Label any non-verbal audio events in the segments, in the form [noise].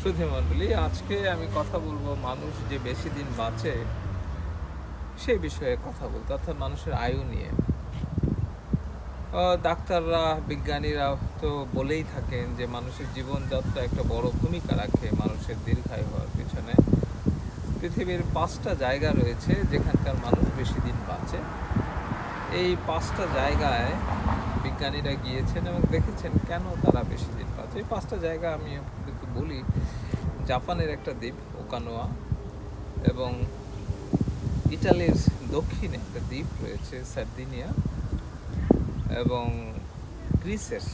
সুধী মণ্ডলী, আজকে আমি কথা বলব মানুষ যে বেশি দিন বাঁচে সেই বিষয়ে কথা বলতে, অর্থাৎ মানুষের আয়ু নিয়ে। ডাক্তাররা, বিজ্ঞানীরা তো বলেই থাকেন যে মানুষের জীবনযাত্রা একটা বড় ভূমিকা রাখে মানুষের দীর্ঘায়ু হওয়ার পিছনে। পৃথিবীর পাঁচটা জায়গা রয়েছে যেখানকার মানুষ বেশি দিন বাঁচে। এই পাঁচটা জায়গায় বিজ্ঞানীরা গিয়েছেন এবং দেখেছেন কেন তারা বেশি দিন বাঁচে। এই পাঁচটা জায়গা আমি বলি, জাপানের একটা দ্বীপ, ওকানোয়া, এবং ইটালির দক্ষিণে একটা দ্বীপ রয়েছে, সার্দিনিয়া, এবং গ্রিসের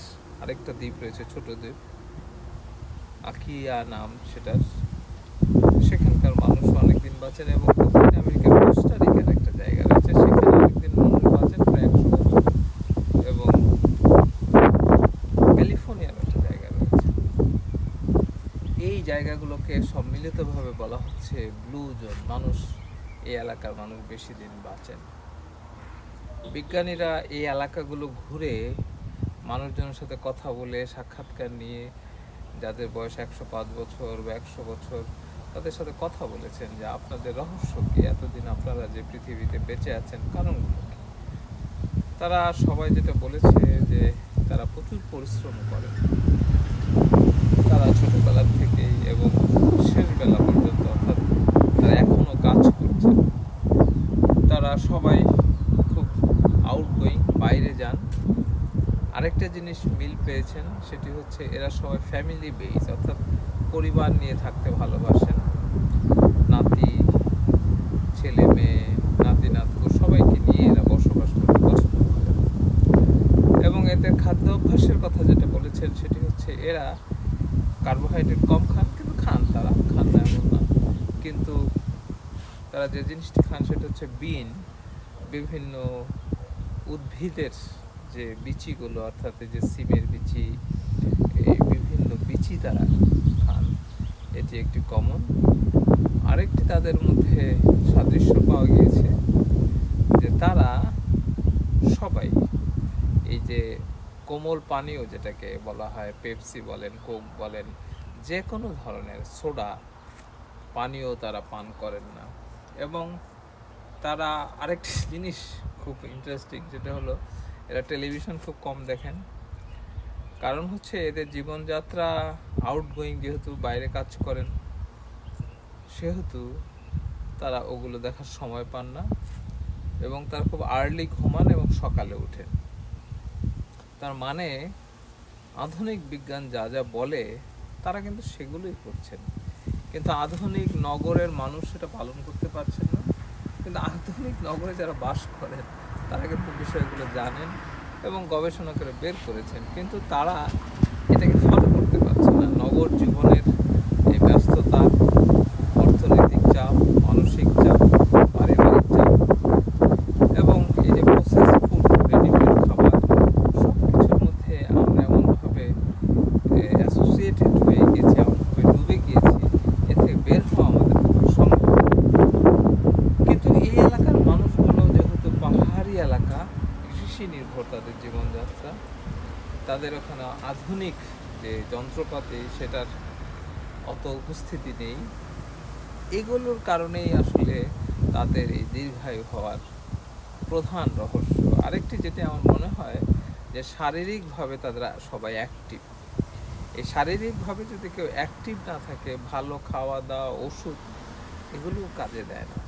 আরেকটা দ্বীপ রয়েছে, ছোট দ্বীপ, আকিয়া নাম সেটার। সেখানকার মানুষ অনেকদিন বাঁচেন এবং দক্ষিণ আমেরিকার কোস্টারিকার একটা জায়গা রয়েছে সেখানে অনেকদিন মানুষ বাঁচেন প্রায় একশো বছর এবং ক্যালিফোর্নিয়ার একটা জায়গা রয়েছে এই জায়গাগুলোকে সম্মিলিতভাবে বলা হচ্ছে ব্লু জোন মানুষ এই এলাকার মানুষ বেশি দিন বাঁচেন। বিজ্ঞানীরা এই এলাকাগুলো ঘুরে মানুষজনের সাথে কথা বলে, সাক্ষাৎকার নিয়ে যাদের বয়স একশো পাঁচ বছর বা একশো বছর, তাদের সাথে কথা বলেছেন যে আপনাদের রহস্য কি? এতদিন আপনারা যে পৃথিবীতে বেঁচে আছেন, কারণগুলো কি? তারা সবাই যেটা বলেছে যে তারা প্রচুর পরিশ্রম তারা ছোটবেলা থেকেই এবং শেষ বেলা পর্যন্ত অর্থাৎ তারা এখনও কাজ করছেন তারা সবাই খুব আউটগোয়িং বাইরে যান। আরেকটা জিনিস মিল পেয়েছেন, সেটি হচ্ছে এরা সবাই ফ্যামিলি বেস অর্থাৎ পরিবার নিয়ে থাকতে ভালোবাসেন। নাতি, ছেলে, মেয়ে, নাতি, নাতকু, সবাইকে নিয়ে এরা বসবাস করতে পছন্দ করেন এবং এদের খাদ্য অভ্যাসের কথা যেটা বলেছেন, সেটি হচ্ছে এরা কার্বোহাইড্রেট কম খান, কিন্তু খান তারা, খান না এমন না। কিন্তু তারা যে জিনিসটি খান সেটা হচ্ছে বিন, বিভিন্ন উদ্ভিদের যে বিচিগুলো, অর্থাৎ যে সিমের বিচি, এই বিভিন্ন বিচি তারা খান। এটি একটি কমন আরেকটি তাদের মধ্যে সাদৃশ্য পাওয়া গিয়েছে যে তারা সবাই এই যে কোমল পানীয় যেটাকে বলা হয়, পেপসি বলেন, কোক বলেন যে কোনো ধরনের সোডা পানীয় তারা পান করেন না। এবং তারা আরেকটি [laughs] জিনিস খুব ইন্টারেস্টিং যেটা হলো এরা টেলিভিশন খুব কম দেখেন। কারণ হচ্ছে এদের জীবনযাত্রা আউটগোয়িং যেহেতু বাইরে কাজ করেন, সেহেতু তারা ওগুলো দেখার সময় পান না এবং তারা খুব আর্লি ঘুমান এবং সকালে ওঠেন। তার মানে আধুনিক বিজ্ঞান যা যা বলে তারা কিন্তু সেগুলোই করছেন। কিন্তু আধুনিক নগরের মানুষ সেটা পালন করতে পারছেন না। কিন্তু আধুনিক নগরে যারা বাস করেন, তারা কিন্তু বিষয়গুলো জানেন এবং গবেষণা করে বের করেছেন। কিন্তু তারা এটাকে ফলো করতে পারছে না। নগর জীবনের এই ব্যস্ততা অর্থনৈতিক চাপ মানসিক চাপ পারিবারিক চাপ এবং এই যে প্রসেস ফুড রেডিমেড খাবার সব কিছুর মধ্যে আমরা এমনভাবে অ্যাসোসিয়েটেড হয়ে গেছি এমনভাবে ডুবে গিয়েছি এ থেকে বের হওয়া আমাদের পক্ষে সম্ভব না। কিন্তু এই এলাকার মানুষগুলো যেহেতু পাহাড়ি এলাকা কৃষি নির্ভর তাদের জীবনযাত্রা তাদের ওখানে আধুনিক যে যন্ত্রপাতি, সেটার অত উপস্থিতি নেই। এগুলোর কারণেই আসলে তাদের এই দীর্ঘায়ু হওয়ার প্রধান রহস্য। আরেকটি যেটা আমার মনে হয় যে শারীরিকভাবে তারা সবাই অ্যাক্টিভ এই শারীরিকভাবে যদি কেউ অ্যাক্টিভ না থাকে, ভালো খাওয়া দাওয়া ওষুধ এগুলো কাজে দেয় না।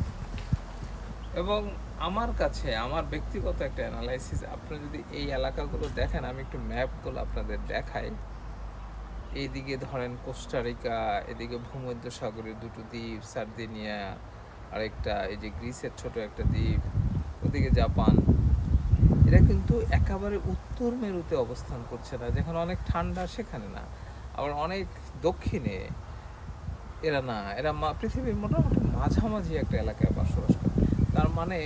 এবং আমার কাছে, আমার ব্যক্তিগত একটা অ্যানালাইসিস আপনি যদি এই এলাকাগুলো দেখেন, আমি একটু ম্যাপগুলো আপনাদের দেখাই। এইদিকে ধরেন কোস্টারিকা এদিকে ভূমধ্য সাগরের দুটো দ্বীপ, সার্দিনিয়া আরেকটা, এই যে গ্রিসের ছোট একটা দ্বীপ, ওদিকে জাপান। এরা কিন্তু একেবারে উত্তর মেরুতে অবস্থান করছে না, যেখানে অনেক ঠান্ডা সেখানে না। আবার অনেক দক্ষিণে এরা না, এরা পৃথিবীর মোটামুটি মাঝামাঝি একটা এলাকায় বসবাস করে। তার মানে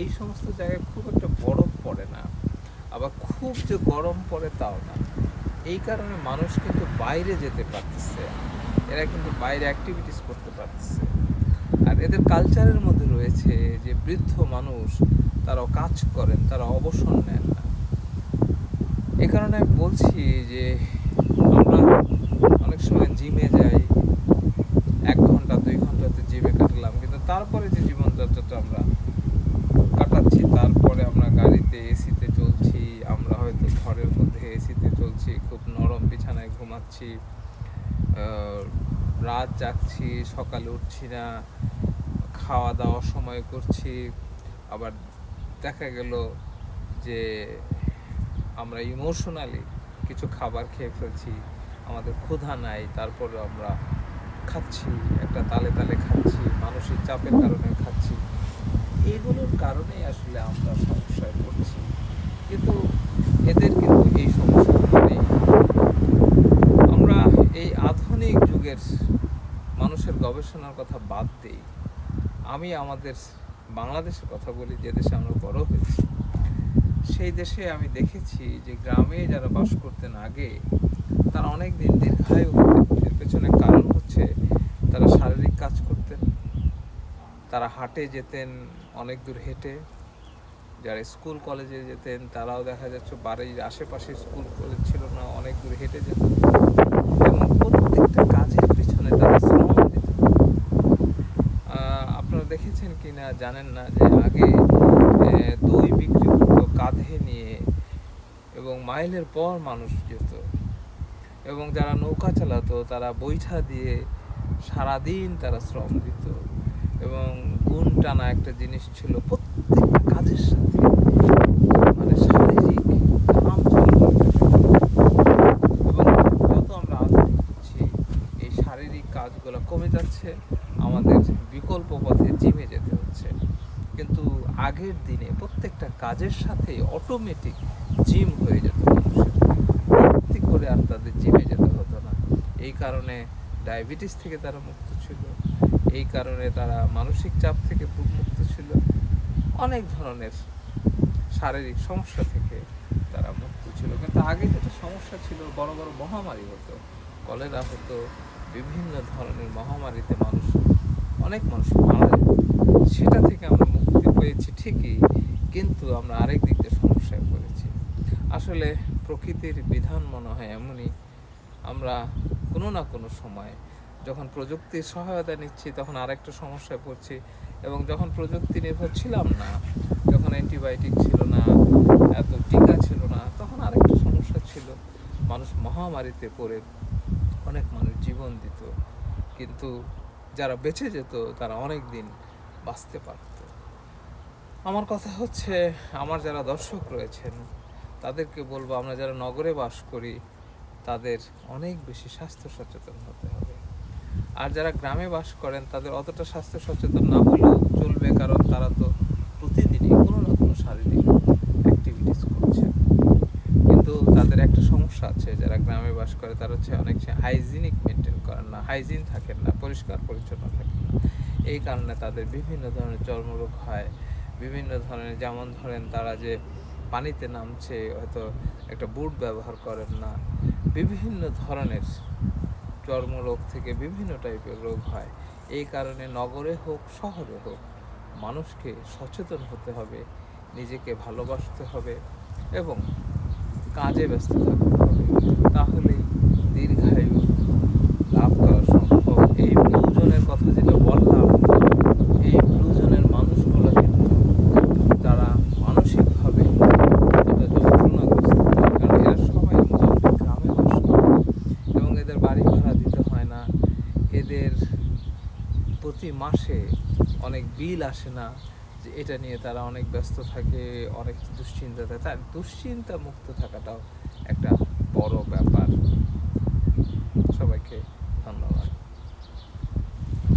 এই সমস্ত জায়গায় খুব একটা বরফ পড়ে না, আবার খুব যে গরম পড়ে তাও না। এই কারণে মানুষ কিন্তু বাইরে যেতে পারতেছে, এরা কিন্তু বাইরে অ্যাক্টিভিটিস করতে পারতেছে। আর এদের কালচারের মধ্যে রয়েছে যে বৃদ্ধ মানুষ, তারাও কাজ করেন, তারা অবসর নেন না। এ কারণে বলছি যে আমরা অনেক সময় জিমে যাই তারপরে যে জীবনযাত্রাটা আমরা কাটাচ্ছি, তারপরে আমরা গাড়িতে এসিতে চলছি, আমরা হয়তো ঘরের মধ্যে এসিতে চলছি, খুব নরম বিছানায় ঘুমাচ্ছি রাত যাচ্ছি, সকালে উঠছি না খাওয়া দাওয়া সময় করছি, আবার দেখা গেল যে আমরা ইমোশনালি কিছু খাবার খেয়ে ফেলছি, আমাদের ক্ষুধা নাই তারপরে আমরা খাচ্ছি, একটা তালে তালে খাচ্ছি, মানসিক চাপের কারণে খাচ্ছি। এগুলোর কারণেই আসলে আমরা সমস্যায় পড়ছি কিন্তু এদের কিন্তু এই সমস্যাগুলো নেই। আমরা এই আধুনিক যুগের মানুষের গবেষণার কথা বাদ দেই। আমি আমাদের বাংলাদেশের কথা বলি, যে দেশে আমরা বড় হয়েছি। সেই দেশে আমি দেখেছি যে গ্রামে যারা বাস করতেন আগে, তারা অনেক দিন দীর্ঘায়ু এর পেছনে কারণ হচ্ছে, তারা শারীরিক কাজ করতেন, তারা হাটে যেতেন অনেক দূর হেঁটে, যারা স্কুল কলেজে যেতেন তারাও দেখা যাচ্ছে বাড়ির আশেপাশে স্কুল কলেজ ছিল না, অনেক দূর হেঁটে যেত। এবং প্রত্যেকটা কাজের পিছনে তারা শ্রম দিত। আপনারা দেখেছেন কি না জানেন না যে আগে দই বিক্রি করতো কাঁধে নিয়ে, এবং মাইলের পর মানুষ যেত। এবং যারা নৌকা চালাতো, তারা বৈঠা দিয়ে সারাদিন তারা শ্রম দিত। এবং গুণ টানা একটা জিনিস ছিল প্রত্যেকটা কাজের সাথে মানে শারীরিক। এবং যত আমরা আধুনিক হচ্ছি, এই শারীরিক কাজগুলো কমে যাচ্ছে, আমাদের বিকল্প পথে জিমে যেতে হচ্ছে। কিন্তু আগের দিনে প্রত্যেকটা কাজের সাথে অটোমেটিক জিম হয়ে যেত। আর তাদের জিমে যেতে হতো না। এই কারণে ডায়াবেটিস থেকে তারা মুক্ত ছিল। এই কারণে তারা মানসিক চাপ থেকে মুক্ত ছিল। অনেক ধরনের শারীরিক সমস্যা থেকে তারা মুক্ত ছিল। কিন্তু আগে যেটা সমস্যা ছিল, বড় বড় মহামারী হতো। কলেরা হতো, বিভিন্ন ধরনের মহামারীতে মানুষ, অনেক মানুষ মারা যেত। সেটা থেকে আমরা মুক্তি পেয়েছি ঠিকই, কিন্তু আমরা আরেক দিক দিয়ে সমস্যায় পড়েছি। আসলে প্রকৃতির বিধান মনে হয় এমনই। আমরা কোনো না কোনো সময় যখন প্রযুক্তির সহায়তা নিচ্ছি, তখন আরেকটা সমস্যায় পড়ছি এবং যখন প্রযুক্তি নির্ভর ছিলাম না, যখন অ্যান্টিবায়োটিক ছিল না, এত টিকা ছিল না, তখন আরেকটা সমস্যা ছিল। মানুষ মহামারীতে পড়ে অনেক মানুষ জীবন দিত, কিন্তু যারা বেঁচে যেত, তারা অনেক দিন বাঁচতে পারত। আমার কথা হচ্ছে, আমার যারা দর্শক রয়েছেন তাদেরকে বলব, আমরা যারা নগরে বাস করি, তাদের অনেক বেশি স্বাস্থ্য সচেতন হতে হবে। আর যারা গ্রামে বাস করেন, তাদের অতটা স্বাস্থ্য সচেতন না হলেও চলবে, কারণ তারা তো প্রতিদিনই কোনো না কোনো শারীরিক অ্যাক্টিভিটিস করছে। কিন্তু তাদের একটা সমস্যা আছে, যারা গ্রামে বাস করে, তারা হচ্ছে অনেক হাইজিনিক মেনটেন করেন না হাইজিন থাকেন না, পরিষ্কার, পরিচ্ছন্ন থাকেন না। এই কারণে তাদের বিভিন্ন ধরনের চর্মরোগ হয়, বিভিন্ন ধরনের যেমন ধরেন তারা যে পানিতে নামছে, হয়তো একটা বুট ব্যবহার করেন না। বিভিন্ন ধরনের চর্মরোগ থেকে বিভিন্ন টাইপের রোগ হয়। এই কারণে নগরে হোক, শহরে হোক, মানুষকে সচেতন হতে হবে, নিজেকে ভালোবাসতে হবে এবং কাজে ব্যস্ত থাকতে হবে। তাহলেই তাদের প্রতি মাসে অনেক বিল আসে না যে এটা নিয়ে তারা অনেক ব্যস্ত থাকে, অনেক দুশ্চিন্তা থাকে। তার দুশ্চিন্তা মুক্ত থাকাটাও একটা বড় ব্যাপার। সবাইকে